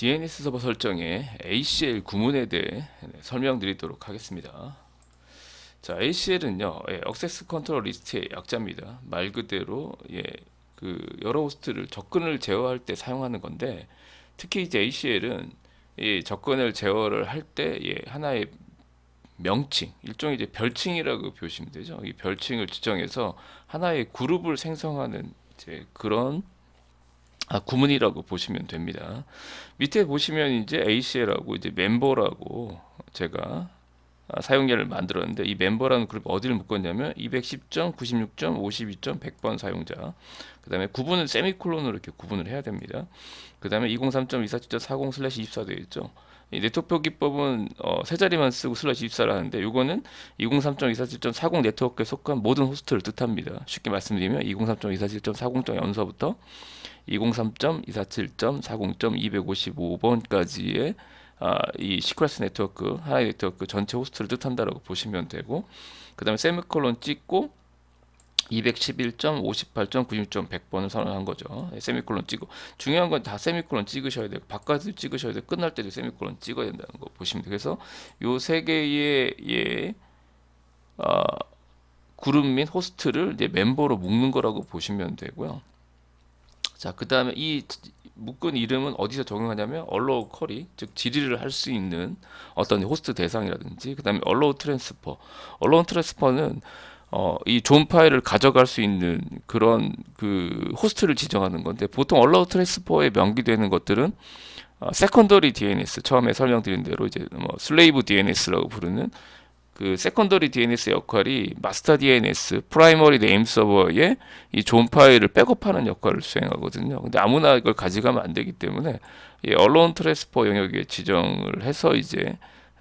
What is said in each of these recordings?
DNS 서버 설정의 ACL 구문에 대해 네, 설명드리도록 하겠습니다. 자, ACL은요, 예, 액세스 컨트롤 리스트의 약자입니다. 말 그대로 예, 그 여러 호스트를 접근을 제어할 때 사용하는 건데, 특히 이제 ACL은 이 접근을 제어를 할 때 예, 하나의 명칭, 일종의 이제 별칭이라고 보시면 되죠. 이 별칭을 지정해서 하나의 그룹을 생성하는 이제 그런 아, 구문이라고 보시면 됩니다. 밑에 보시면 이제 ACL하고 이제 멤버라고 제가 아, 사용자를 만들었는데 이 멤버라는 그룹 어디를 묶었냐면 210점, 96점, 52점, 100번 사용자. 그다음에 구분은 세미콜론으로 이렇게 구분을 해야 됩니다. 그다음에 203.247.40/24 되어 있죠. 이 네트워크 표기법은 어, 세 자리만 쓰고 슬래시 24를 하는데 이거는 203.247.40 네트워크에 속한 모든 호스트를 뜻합니다. 쉽게 말씀드리면 203.247.40.연서부터 203.247.40.255번까지의 아, 이 시크레스 네트워크 하나의 네트워크 전체 호스트를 뜻한다라고 보시면 되고 그 다음에 세미콜론 찍고 211.58.96.100번을 선언한 거죠. 예, 세미콜론 찍고 중요한 건 다 세미콜론 찍으셔야 돼요. 바깥을 찍으셔야 돼요. 끝날 때도 세미콜론 찍어야 된다는 거 보시면 돼요. 그래서 요 세 개의 예, 어, 그룹 및 호스트를 이제 멤버로 묶는 거라고 보시면 되고요. 자, 그 다음에 이 묶은 이름은 어디서 적용하냐면 allow query, 즉 질의를 할 수 있는 어떤 호스트 대상이라든지 그 다음에 allow transfer, allow transfer는 어, 이 존 파일을 가져갈 수 있는 그런 그 호스트를 지정하는 건데 보통 allow transfer에 명기되는 것들은 어, secondary DNS 처음에 설명드린 대로 이제 뭐 slave DNS라고 부르는 그 세컨더리 DNS 역할이 마스터 DNS, 프라이머리 네임 서버에 이 존 파일을 백업하는 역할을 수행하거든요. 근데 아무나 이걸 가져가면 안 되기 때문에 이 언론 트랜스퍼 영역에 지정을 해서 이제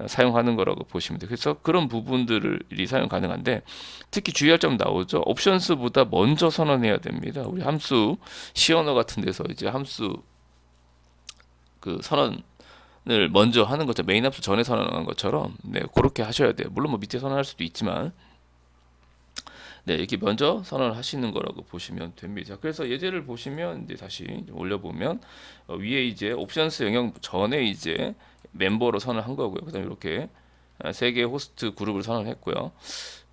사용하는 거라고 보시면 돼요. 그래서 그런 부분들을 사용 가능한데 특히 주의할 점 나오죠. 옵션스보다 먼저 선언해야 됩니다. 우리 함수 시언어 같은 데서 이제 함수 그 선언 을 먼저 하는 것처럼 메인 합수 전에 선언한 것처럼 네 그렇게 하셔야 돼요. 물론 뭐 밑에 선언할 수도 있지만 네 이렇게 먼저 선언을 하시는 거라고 보시면 됩니다. 그래서 예제를 보시면 이제 다시 올려보면 어, 위에 이제 옵션스 영역 전에 이제 멤버로 선언한 거고요. 그다음에 이렇게 아, 세 개의 호스트 그룹을 선언했고요.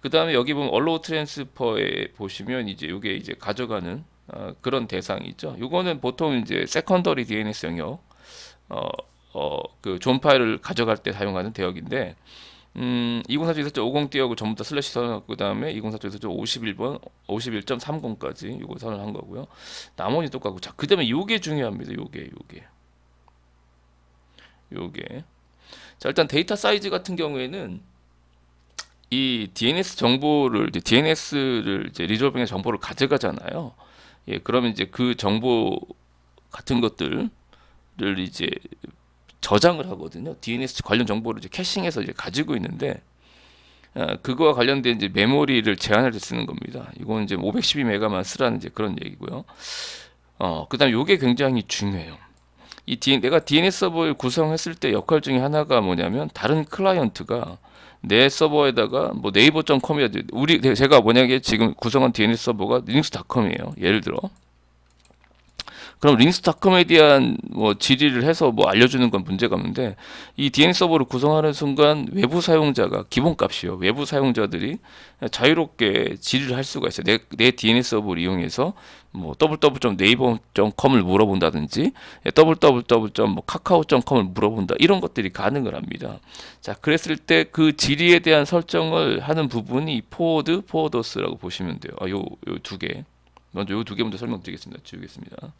그 다음에 여기 보면 얼로우 트랜스퍼에 보시면 이제 이게 이제 가져가는 어, 그런 대상이 있죠. 이거는 보통 이제 세컨더리 DNS 영역 어, 어, 그 존 파일을 가져갈 때 사용하는 대역인데 음, 2042.50 띄어고 전부 다 슬래시 선언하고 그다음에 2042.51번 51.30까지 이거 선언한 거고요. 나머지 똑같고 자, 그다음에 요게 중요합니다. 요게 요게. 요게. 자, 일단 데이터 사이즈 같은 경우에는 이 DNS 정보를 이제 DNS를 이제 리졸빙의 정보를 가져가잖아요. 예, 그러면 이제 그 정보 같은 것들을 이제 저장을 하거든요. DNS 관련 정보를 이제 캐싱해서 이제 가지고 있는데 어, 그거와 관련된 이제 메모리를 제한할 때 쓰는 겁니다. 이건 이제 512메가만 쓰라는 이제 그런 얘기고요. 어, 그다음 요게 굉장히 중요해요. 이 D, 내가 DNS 서버를 구성했을 때 역할 중에 하나가 뭐냐면 다른 클라이언트가 내 서버에다가 뭐 네이버.com이라 우리 제가 만약에 지금 구성한 DNS 서버가 리눅스닷컴이에요. 예를 들어 그럼 링스닷컴에 대한 뭐 질의를 해서 뭐 알려주는 건 문제가 없는데 이 DNS 서버를 구성하는 순간 외부 사용자가 기본값이요. 외부 사용자들이 자유롭게 질의를 할 수가 있어요. 내, 내 DNS 서버를 이용해서 뭐 www.naver.com을 물어본다든지 www.뭐 카카오.com을 물어본다 이런 것들이 가능을 합니다. 자, 그랬을 때 그 질의에 대한 설정을 하는 부분이 포워드, 포워더스라고 보시면 돼요. 아, 요 요 두 개. 먼저 요 두 개 먼저 설명드리겠습니다. 지우겠습니다.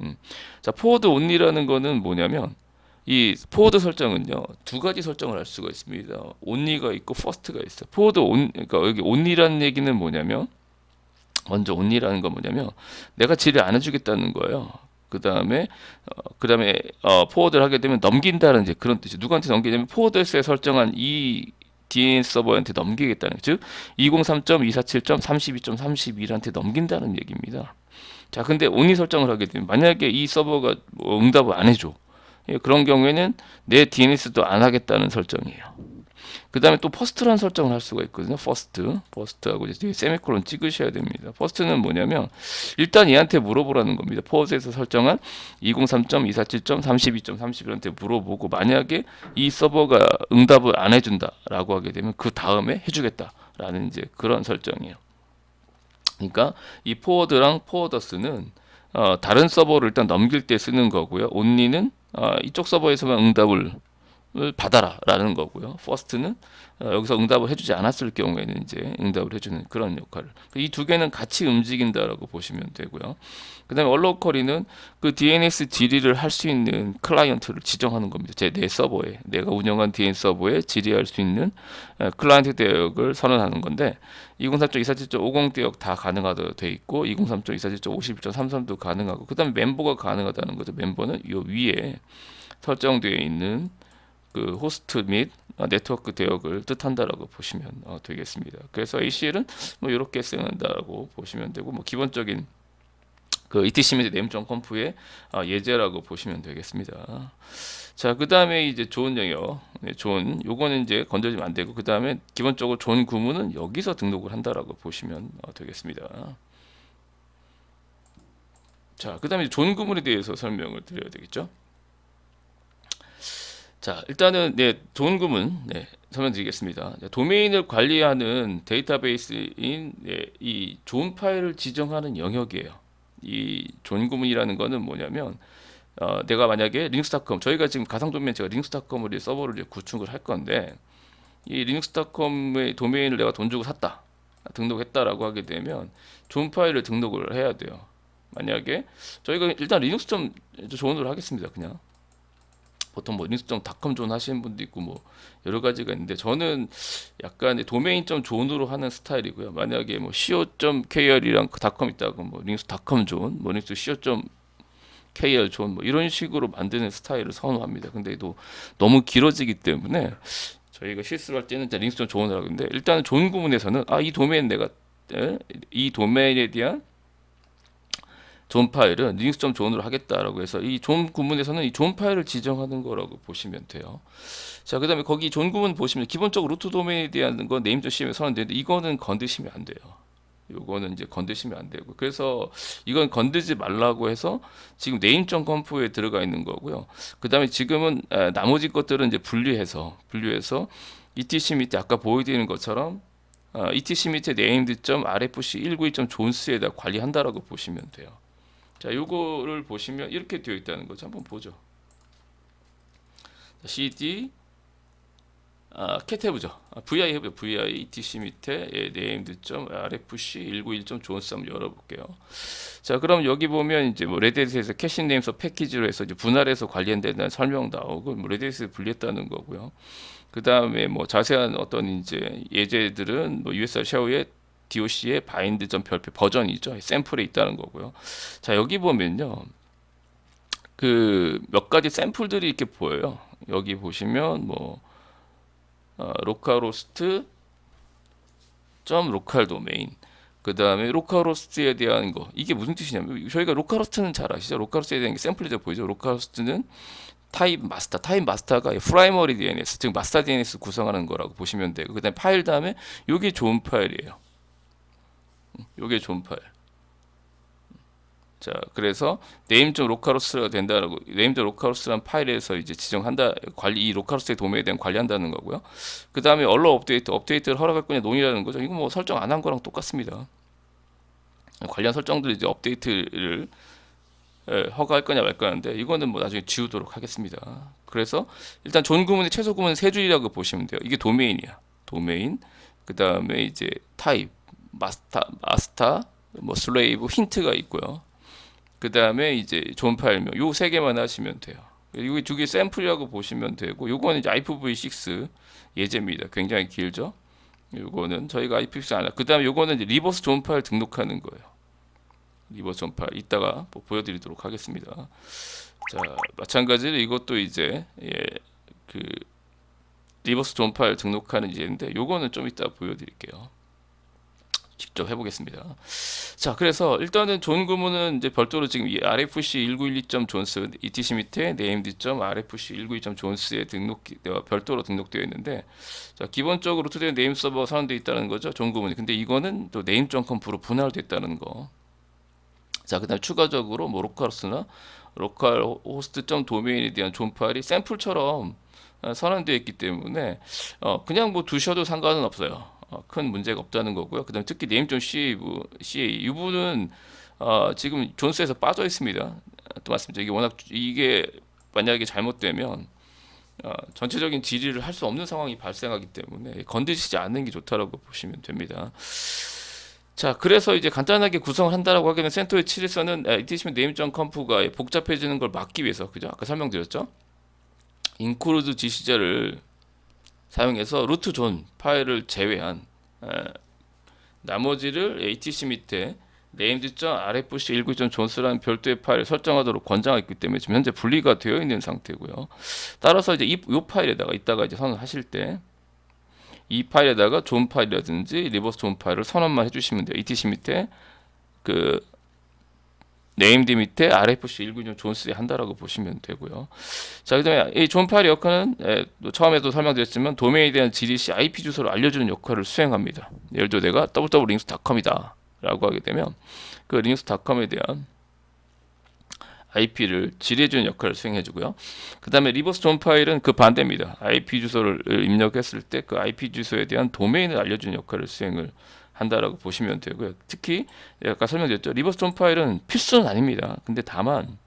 음. 자, 포워드 온리라는 거는 뭐냐면 이 포워드 설정은요 두 가지 설정을 할 수가 있습니다. 온리가 있고 퍼스트가 있어요. 포워드 온 그러니까 여기 온리라는 얘기는 뭐냐면 먼저 온리라는 건 뭐냐면 내가 질을 안 해주겠다는 거예요. 그 다음에 어, 그 다음에 어, 포워드를 하게 되면 넘긴다는 이제 그런 뜻이 누구한테 넘기냐면 포워드에서 설정한 이 DNS 서버한테 넘기겠다는 즉 203.247.32.32한테 넘긴다는 얘기입니다. 자, 근데 온리 설정을 하게 되면 만약에 이 서버가 뭐 응답을 안 해줘. 예, 그런 경우에는 내 DNS도 안 하겠다는 설정이에요. 그 다음에 또 퍼스트라는 설정을 할 수가 있거든요. 퍼스트, 퍼스트하고 이제 세미콜론 찍으셔야 됩니다. 퍼스트는 뭐냐면 일단 얘한테 물어보라는 겁니다. 포즈에서 설정한 203.247.32.31한테 물어보고 만약에 이 서버가 응답을 안 해준다라고 하게 되면 그 다음에 해주겠다라는 이제 그런 설정이에요. 그러니까 이 포워드랑 포워더스는 어, 다른 서버를 일단 넘길 때 쓰는 거고요. 온리는 어, 이쪽 서버에서만 응답을 을 받아라라는 거고요. 퍼스트는 어, 여기서 응답을 해주지 않았을 경우에는 이제 응답을 해주는 그런 역할을 이 두 개는 같이 움직인다라고 보시면 되고요. 그다음에 얼로커리는 그 DNS 질의를 할 수 있는 클라이언트를 지정하는 겁니다. 제 내 서버에 내가 운영한 DNS 서버에 질의할 수 있는 어, 클라이언트 대역을 선언하는 건데 203.247.50 대역 다 가능하다 돼 있고 203.247.51.33도 가능하고 그다음에 멤버가 가능하다는 거죠. 멤버는 이 위에 설정되어 있는 그 호스트 및 네트워크 대역을 뜻한다라고 보시면 어, 되겠습니다. 그래서 ACL은 뭐 이렇게 쓰는다라고 보시면 되고 뭐 기본적인 그 ETC 및 네임.컴프의 어, 예제라고 보시면 되겠습니다. 자, 그 다음에 이제 좋은 영역, 네, 좋은 요거는 이제 건드리면 안 되고 그 다음에 기본적으로 좋은 구문은 여기서 등록을 한다라고 보시면 어, 되겠습니다. 자, 그 다음에 좋은 구문에 대해서 설명을 드려야 되겠죠. 자, 일단은 네, 좋은 구문 네, 설명드리겠습니다. 네, 도메인을 관리하는 데이터베이스인 네, 이 좋은 파일을 지정하는 영역이에요. 이 좋은 구문이라는 거는 뭐냐면 어, 내가 만약에 리눅스닷컴 저희가 지금 가상 도메인 제가 리눅스닷컴을 서버를 이제 구축을 할 건데 이 리눅스닷컴의 도메인을 내가 돈 주고 샀다 등록했다라고 하게 되면 좋은 파일을 등록을 해야 돼요. 만약에 저희가 일단 리눅스 좀 좋은으로 하겠습니다. 그냥 보통 뭐 리눅스점 닷컴 존 하시는 분도 있고 뭐 여러 가지가 있는데 저는 약간 도메인점 존으로 하는 스타일이고요. 만약에 뭐 co.kr이랑 닷컴 있다고 뭐 리눅스 닷컴 존, 뭐 리눅스 co. KR 존 뭐 이런 식으로 만드는 스타일을 선호합니다. 근데 또 너무 길어지기 때문에 저희가 실수를 할 때는 좀 존을 하는데 일단은 존 구문에서는 아 이 도메인 내가 에? 이 도메인에 대한 존 파일은 리눅스 존으로 하겠다라고 해서 이 존 구문에서는 이 존 파일을 지정하는 거라고 보시면 돼요. 자, 그다음에 거기 존 구문 보시면 기본적으로 루트 도메인에 대한 건 네임.cm에 선언되는데 이거는 건드시면 안 돼요. 요거는 이제 건드시면 안 되고 그래서 이건 건드지 말라고 해서 지금 네임.conf에 들어가 있는 거고요. 그다음에 지금은 에, 나머지 것들은 이제 분리해서 분리해서 etc 밑에 아까 보여드리는 것처럼 어, etc 밑에 named.rfc191.존스에다 관리한다라고 보시면 돼요. 자, 요거를 보시면 이렇게 되어 있다는 거죠. 한번 보죠. cd 아, 캣 해보죠. 아, vi 해보죠. vi etc 밑에 예, named.rfc191.존스 한번 열어볼게요. 자, 그럼 여기 보면 이제 뭐 레딧에서 캐시 네임서 패키지로 해서 이제 분할해서 관련된 설명 나오고 뭐 레딧에서 분리했다는 거고요. 그 다음에 뭐 자세한 어떤 이제 예제들은 뭐 USR 샤오의 DOC의 바인드 점 별표 버전이죠. 샘플에 있다는 거고요. 자, 여기 보면요. 그 몇 가지 샘플들이 이렇게 보여요. 여기 보시면 뭐 어, 로컬호스트 점 로컬 도메인 그 다음에 로컬호스트에 대한 거 이게 무슨 뜻이냐면 저희가 로컬호스트는 잘 아시죠 로컬호스트에 대한 게 샘플이 보이죠 로컬호스트는 타입 마스터 타입 마스터가 프라이머리 DNS 즉 마스터 DNS 구성하는 거라고 보시면 되고 그 다음에 파일 다음에 이게 좋은 파일이에요 요게 좋은 파일. 자, 그래서 name.localhost가 로컬호스트가 된다라고 name.localhost라는 파일에서 이제 지정한다 관리 이 로컬호스트의 도메인에 대한 관리한다는 거고요. 그 다음에 얼러 업데이트 업데이트를 허락할 거냐 논의라는 거죠. 이거 뭐 설정 안 한 거랑 똑같습니다. 관련 설정들 이제 업데이트를 예, 허가할 거냐 말 거냐인데 이거는 뭐 나중에 지우도록 하겠습니다. 그래서 일단 존 구문의 최소 구문 세 줄이라고 보시면 돼요. 이게 도메인이야. 도메인. 그 다음에 이제 타입. 마스터, 마스터, 뭐 슬레이브 힌트가 있고요. 그 다음에 이제 존 파일명 요 세 개만 하시면 돼요. 이거 두개 샘플이라고 보시면 되고 요거는 이제 IPv6 예제입니다. 굉장히 길죠. 요거는 저희가 IPv6 안그 다음에 요거는 이제 리버스 존 파일 등록하는 거예요. 리버스 존 파일 이따가 뭐 보여드리도록 하겠습니다. 자 마찬가지로 이것도 이제 예, 그 리버스 존 파일 등록하는 예인데 요거는 좀 이따 보여드릴게요. 직접 해보겠습니다. 자, 그래서 일단은 존 구문은 이제 별도로 지금 이 RFC 1912점 존스 ETC 밑에 named. RFC 1912점 존스에 등록 어, 별도로 등록되어 있는데 자, 기본적으로 투데이 네임 서버 선언되어 있다는 거죠. 존 구문이. 근데 이거는 또 name.conf로 분할됐다는 거. 자, 그다음 에 추가적으로 뭐 로컬호스트나 로컬 호스트 점 도메인에 대한 존 파일이 샘플처럼 어, 선언되어 있기 때문에 어, 그냥 뭐 두셔도 상관은 없어요. 어, 큰 문제가 없다는 거고요. 그다음 에 특히 좀 CA CA 이 부분은 어, 지금 존스에서 빠져 있습니다. 또 말씀드리죠. 이게 워낙 이게 만약에 잘못되면 어, 전체적인 질의를 할 수 없는 상황이 발생하기 때문에 건드리지 않는 게 좋다라고 보시면 됩니다. 자, 그래서 이제 간단하게 구성을 한다라고 하기에는 센터의 7에서는 이티시면 네임.conf가 복잡해지는 걸 막기 위해서 그죠? 아까 설명드렸죠? include 지시자를 사용해서 루트 존 파일을 제외한 에, 나머지를 ATC 밑에 named.rfc19.johns라는 별도의 파일을 설정하도록 권장했기 때문에 지금 현재 분리가 되어 있는 상태고요. 따라서 이제 이, 이 파일에다가 이따가 이제 선언하실 때 이 파일에다가 존 파일이라든지 리버스 존 파일을 선언만 해주시면 돼요. ETC 밑에 그 네임드 밑에 RFC 19점 존스에 한다라고 보시면 되고요. 자, 그다음에 이존 파일의 역할은 에, 또 처음에도 설명드렸지만 도메인에 대한 GDC IP 주소를 알려주는 역할을 수행합니다. 예를 들어 내가 www.linux.com이다라고 하게 되면 그 linux.com에 대한 IP를 지뢰주는 역할을 수행해주고요. 그 다음에 리버스 존 파일은 그 반대입니다. IP 주소를 입력했을 때 그 IP 주소에 대한 도메인을 알려주는 역할을 수행을 한다라고 보시면 되고요. 특히 아까 설명드렸죠. 리버스 존 파일은 필수는 아닙니다. 근데 다만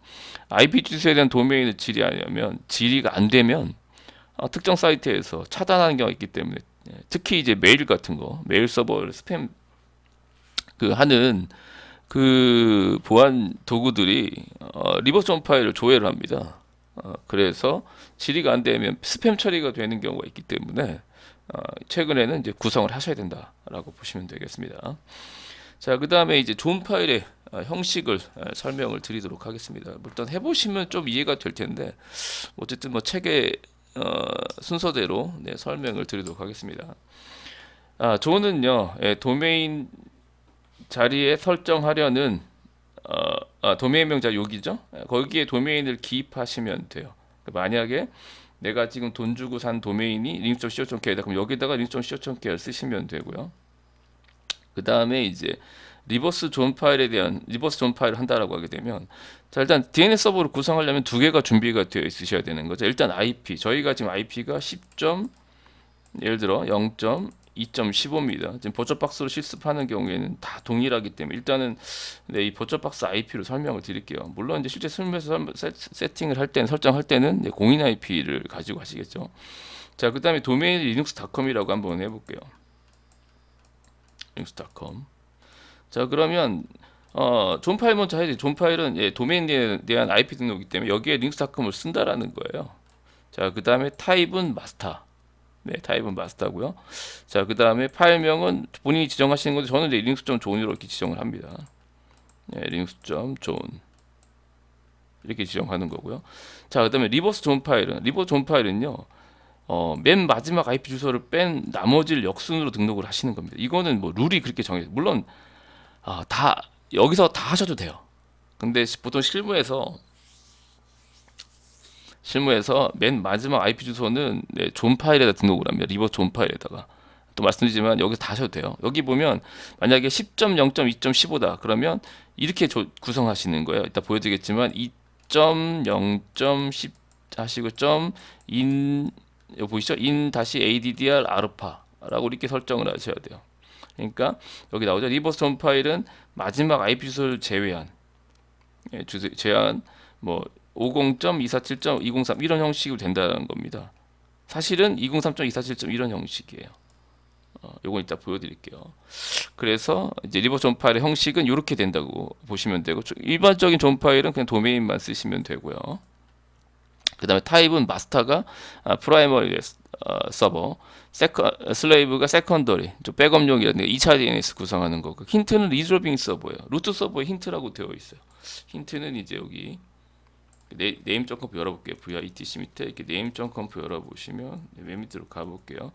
IP 주소에 대한 도메인을 질의하려면 질의가 안 되면 어, 특정 사이트에서 차단하는 경우가 있기 때문에 예, 특히 이제 메일 같은 거 메일 서버를 스팸 그 하는 그 보안 도구들이 어, 리버스 존 파일을 조회를 합니다. 어, 그래서 질의가 안 되면 스팸 처리가 되는 경우가 있기 때문에 어, 최근에는 이제 구성을 하셔야 된다라고 보시면 되겠습니다. 자, 그 다음에 이제 존 파일의 어, 형식을 어, 설명을 드리도록 하겠습니다. 일단 해보시면 좀 이해가 될 텐데 어쨌든 뭐 책의 어, 순서대로 네, 설명을 드리도록 하겠습니다. 아, 존은요 예, 도메인 자리에 설정하려는 어, 아, 도메인명 자 여기죠. 예, 거기에 도메인을 기입하시면 돼요. 만약에 내가 지금 돈 주고 산 도메인이 linux.co.kr이다. 그럼 여기다가 linux.co.kr 쓰시면 되고요. 그 다음에 이제 리버스 존 파일에 대한 리버스 존 파일을 한다라고 하게 되면 자 일단 DNS 서버를 구성하려면 두 개가 준비가 되어 있으셔야 되는 거죠. 일단 IP 저희가 지금 IP가 10. 예를 들어 0.2.15입니다. 지금 버처박스로 실습하는 경우에는 다 동일하기 때문에 일단은 네, 이 버처박스 IP로 설명을 드릴게요. 물론 이제 실제 설명에서 세팅을 할 때는 설정할 때는 이제 공인 IP를 가지고 하시겠죠. 자, 그다음에 도메인 리눅스.com이라고 한번 해 볼게요. linux.com. 자, 그러면 어, 존 파일 먼저 해야 돼. 존 파일은 예, 도메인에 대한 IP 등록이기 때문에 여기에 linux.com을 쓴다라는 거예요. 자, 그다음에 타입은 마스터. 네, 타입은 마스터고요. 자, 그 다음에 파일명은 본인이 지정하시는 건데 저는 이제 linux.john으로 이렇게 지정을 합니다. 네, linux.john 이렇게 지정하는 거고요. 자, 그 다음에 리버스 존 파일은 리버스 존 파일은요. 어, 맨 마지막 IP 주소를 뺀 나머지를 역순으로 등록을 하시는 겁니다. 이거는 뭐 룰이 그렇게 정해져. 물론 아, 다 여기서 다 하셔도 돼요. 근데 시- 보통 실무에서 실무에서 맨 마지막 IP 주소는 네, 존 파일에다 등록을 합니다. 리버스 존 파일에다가 또 말씀드리지만 여기서 다 하셔도 돼요. 여기 보면 만약에 10.0.2.15다 그러면 이렇게 조- 구성하시는 거예요. 이따 보여드리겠지만 2.0.10 하시고 점인 여기 보이시죠? in 다시 addr 아르파라고 이렇게 설정을 하셔야 돼요. 그러니까 여기 나오죠. 리버스 존 파일은 마지막 IP 주소를 제외한 예, 주소 제한 뭐 50.247.203 이런 형식으로 된다는 겁니다. 사실은 203.247. 이런 형식이에요. 어, 요건 이따 보여드릴게요. 그래서 이제 리버스 존 파일의 형식은 이렇게 된다고 보시면 되고 저- 일반적인 존 파일은 그냥 도메인만 쓰시면 되고요. 그 다음에 타입은 마스터가 아, 프라이머리 어, 서버, 세컨, 슬레이브가 세컨더리, 좀 백업용이라든가 2차 DNS 구성하는 거고 힌트는 리조빙 서버예요. 루트 서버에 힌트라고 되어 있어요. 힌트는 이제 여기 네, name.conf 열어볼게요. vi etc 밑에 이렇게 name.conf 열어보시면 네, 맨 밑으로 가볼게요.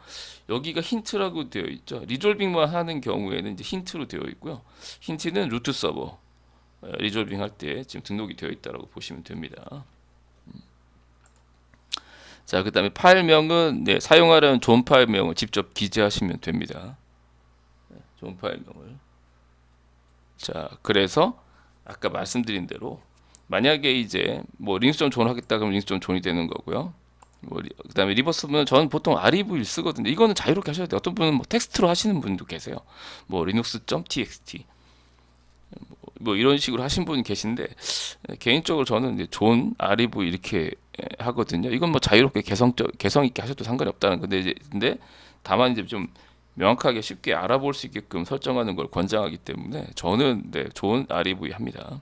여기가 힌트라고 되어 있죠. 리졸빙만 하는 경우에는 이제 힌트로 되어 있고요. 힌트는 루트 서버 어, 리졸빙 할 때 지금 등록이 되어 있다라고 보시면 됩니다. 음. 자, 그다음에 파일명은 네, 사용하려는 존 파일명을 직접 기재하시면 됩니다. 네, 존 파일명을. 자, 그래서 아까 말씀드린 대로 만약에 이제 뭐 링스존 존 하겠다 그러면 링스존 존이 되는 거고요. 뭐 리- 그다음에 리버스는 저는 보통 REV를 쓰거든요. 이거는 자유롭게 하셔도 돼요. 어떤 분은 뭐 텍스트로 하시는 분도 계세요. 뭐 linux.txt 뭐, 뭐 이런 식으로 하신 분 계신데 개인적으로 저는 이제 존 REV 이렇게 에, 하거든요. 이건 뭐 자유롭게 개성적 개성 있게 하셔도 상관이 없다는 건데 이제 근데 다만 이제 좀 명확하게 쉽게 알아볼 수 있게끔 설정하는 걸 권장하기 때문에 저는 네, 좋은 REV 합니다.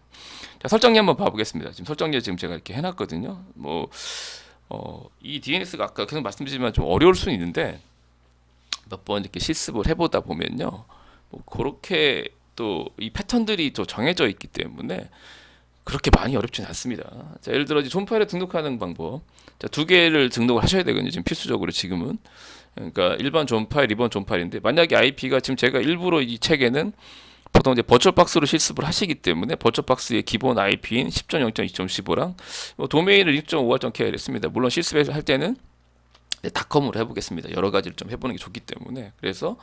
자, 설정리 한번 봐보겠습니다. 지금 설정리 지금 제가 이렇게 해놨거든요. 뭐, 어, 이 DNS가 아까 계속 말씀드리지만 좀 어려울 수는 있는데 몇 번 이렇게 실습을 해보다 보면요. 뭐 그렇게 또 이 패턴들이 또 정해져 있기 때문에 그렇게 많이 어렵진 않습니다. 자, 예를 들어 이제 존 파일에 등록하는 방법. 자, 두 개를 등록을 하셔야 되거든요. 지금 필수적으로 지금은. 그러니까 일반 존 파일, 2번 존 파일인데 만약에 IP가 지금 제가 일부러 이 책에는 보통 이제 버추얼 박스로 실습을 하시기 때문에 버추얼 박스의 기본 IP인 10.0.2.15랑 뭐 도메인을 6.5할.k를 했습니다. 물론 실습을 할 때는 네, 닷컴으로 해보겠습니다. 여러 가지를 좀 해보는 게 좋기 때문에 그래서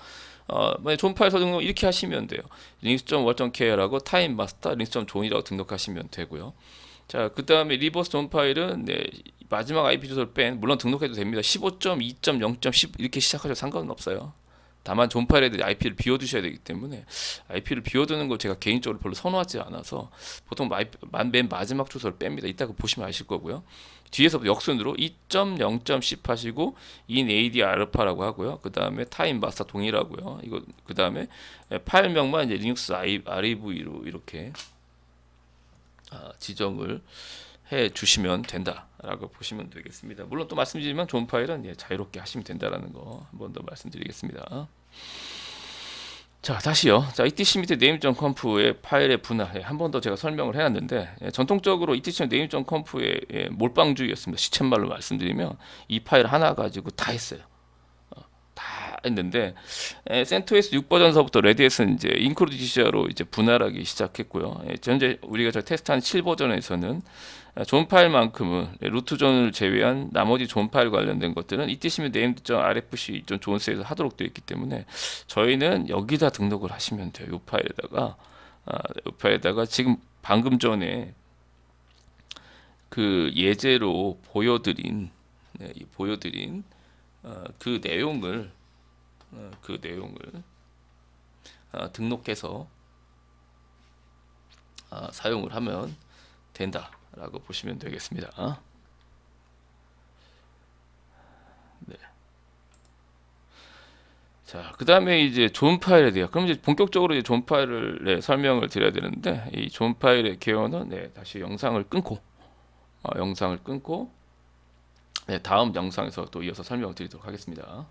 어, 만약 존 파일 등록 이렇게 하시면 돼요. linux.5.k라고 타임 마스터 linux.존이라고 등록하시면 되고요. 자, 그 다음에 리버스 존 파일은 네, 마지막 IP 주소를 뺀 물론 등록해도 됩니다. 15.2.0.10 이렇게 시작하셔도 상관은 없어요. 다만 존 파일에 대해 IP를 비워두셔야 되기 때문에 IP를 비워두는 걸 제가 개인적으로 별로 선호하지 않아서 보통 맨 마지막 주소를 뺍니다. 이따가 보시면 아실 거고요. 뒤에서 역순으로 2.0.10 하시고 in AD 알파라고 하고요. 그 다음에 타임 마스터 동일하고요. 이거 그 다음에 파일명만 이제 리눅스 REV로 이렇게 아, 지정을 해 주시면 된다라고 보시면 되겠습니다. 물론 또 말씀드리지만 존 파일은 예, 자유롭게 하시면 된다라는 거 한 번 더 말씀드리겠습니다. 자 다시요. 자 etc 밑에 name.conf의 파일의 분할 예, 한번 더 제가 설명을 해놨는데 예, 전통적으로 etc name.conf의 예, 몰빵주의였습니다. 시쳇말로 말씀드리면 이 파일 하나 가지고 다 했어요. 했는데 에, 센토스 6 버전서부터 레드햇은 이제 인크루드 지시어로 이제 분할하기 시작했고요. 예, 현재 우리가 저 테스트한 7 버전에서는 아, 존 파일만큼은 루트 존을 제외한 나머지 존 파일 관련된 것들은 이때시면 named.rfc 존스에서 하도록 되어 있기 때문에 저희는 여기다 등록을 하시면 돼요. 이 파일에다가 아, 이 파일에다가 지금 방금 전에 그 예제로 보여드린 네, 이 보여드린 어, 그 내용을 어, 그 내용을 아, 등록해서 아, 사용을 하면 된다라고 보시면 되겠습니다. 네. 자, 그 다음에 이제 존 파일에 대해 그럼 이제 본격적으로 이제 존 파일을 네, 설명을 드려야 되는데 이 존 파일의 개요는 네, 다시 영상을 끊고 어, 영상을 끊고 네, 다음 영상에서 또 이어서 설명을 드리도록 하겠습니다.